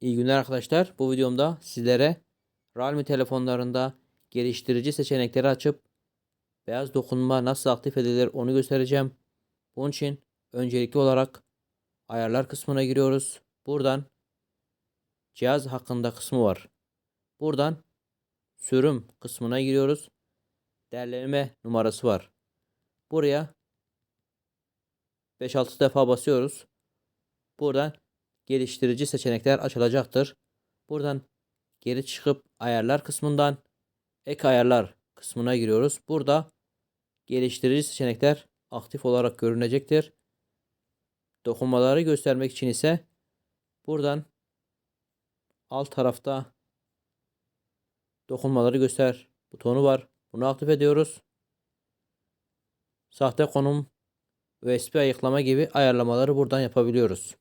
günler arkadaşlar. Bu videomda sizlere Realme telefonlarında geliştirici seçenekleri açıp beyaz dokunma nasıl aktif edilir onu göstereceğim. Bunun için öncelikli olarak ayarlar kısmına giriyoruz. Buradan cihaz hakkında kısmı var. Buradan sürüm kısmına giriyoruz. Derleme numarası var. Buraya 5-6 defa basıyoruz. Buradan geliştirici seçenekler açılacaktır. Buradan geri çıkıp ayarlar kısmından ek ayarlar kısmına giriyoruz. Burada geliştirici seçenekler aktif olarak görünecektir. Dokunmaları göstermek için ise buradan alt tarafta dokunmaları göster butonu var. Bunu aktif ediyoruz. Sahte konum USB ayıklama gibi ayarlamaları buradan yapabiliyoruz.